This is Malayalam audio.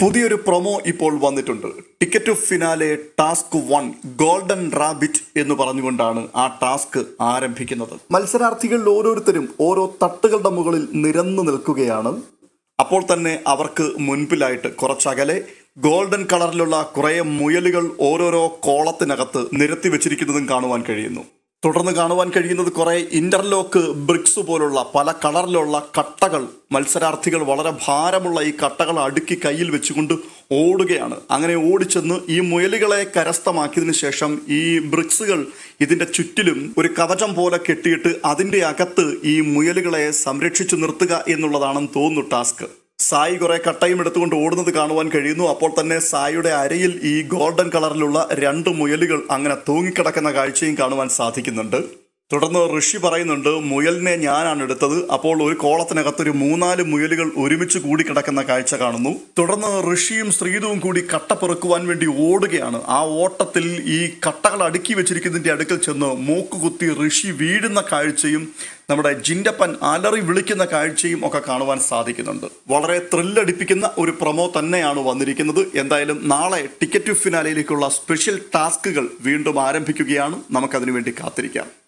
പുതിയൊരു പ്രൊമോ ഇപ്പോൾ വന്നിട്ടുണ്ട്. Ticket to finale task one golden rabbit എന്ന് പറഞ്ഞുകൊണ്ടാണ് ആ ടാസ്ക് ആരംഭിക്കുന്നത്. മത്സരാർത്ഥികളിൽ ഓരോരുത്തരും ഓരോ തട്ടുകളുടെ മുകളിൽ നിരന്നു നിൽക്കുകയാണ്. അപ്പോൾ തന്നെ അവർക്ക് മുൻപിലായിട്ട് കുറച്ചകലെ ഗോൾഡൻ കളറിലുള്ള കുറേ മുയലുകൾ ഓരോരോ കോളത്തിനകത്ത് നിരത്തി വെച്ചിരിക്കുന്നതും കാണുവാൻ കഴിയുന്നു. തുടർന്ന് കാണുവാൻ കഴിയുന്നത് കുറെ ഇന്റർലോക്ക് ബ്രിക്സ് പോലുള്ള പല കളറിലുള്ള കട്ടകൾ മത്സരാർത്ഥികൾ വളരെ ഭാരമുള്ള ഈ കട്ടകൾ അടുക്കി കയ്യിൽ വെച്ചുകൊണ്ട് ഓടുകയാണ്. അങ്ങനെ ഓടിച്ചെന്ന് ഈ മുയലുകളെ കരസ്ഥമാക്കിയതിനു ശേഷം ഈ ബ്രിക്സുകൾ ഇതിന്റെ ചുറ്റിലും ഒരു കവചം പോലെ കെട്ടിയിട്ട് അതിന്റെ അകത്ത് ഈ മുയലുകളെ സംരക്ഷിച്ചു നിർത്തുക എന്നുള്ളതാണെന്ന് തോന്നുന്നു ടാസ്ക് സായി കുറെ കട്ടയും എടുത്തുകൊണ്ട് ഓടുന്നത് കാണുവാൻ കഴിയുന്നു. അപ്പോൾ തന്നെ സായിയുടെ അരയിൽ ഈ ഗോൾഡൻ കളറിലുള്ള രണ്ട് മുയലുകൾ അങ്ങനെ തൂങ്ങിക്കിടക്കുന്ന കാഴ്ചയും കാണുവാൻ സാധിക്കുന്നുണ്ട്. തുടർന്ന് ഋഷി പറയുന്നുണ്ട് മുയലിനെ ഞാനാണ് എടുത്തത്. അപ്പോൾ ഒരു കോളത്തിനകത്ത് ഒരു മൂന്നാൽ മുയലുകൾ ഒരുമിച്ച് കൂടി കിടക്കുന്ന കാഴ്ച കാണുന്നു. തുടർന്ന് ഋഷിയും ശ്രീതുവും കൂടി കട്ട പെറുക്കുവാൻ വേണ്ടി ഓടുകയാണ്. ആ ഓട്ടത്തിൽ ഈ കട്ടകൾ അടുക്കി വെച്ചിരിക്കുന്നതിന്റെ അടുക്കൽ ചെന്ന് മൂക്കുകുത്തി ഋഷി വീഴുന്ന കാഴ്ചയും നമ്മുടെ ജിൻഡപ്പൻ അലറി വിളിക്കുന്ന കാഴ്ചയും ഒക്കെ കാണുവാൻ സാധിക്കുന്നുണ്ട്. വളരെ ത്രില്ലടിപ്പിക്കുന്ന ഒരു പ്രൊമോ തന്നെയാണ് വന്നിരിക്കുന്നത്. എന്തായാലും നാളെ ടിക്കറ്റ് ഫിനാലയിലേക്കുള്ള സ്പെഷ്യൽ ടാസ്കുകൾ വീണ്ടും ആരംഭിക്കുകയാണ്. നമുക്കതിനു വേണ്ടി കാത്തിരിക്കാം.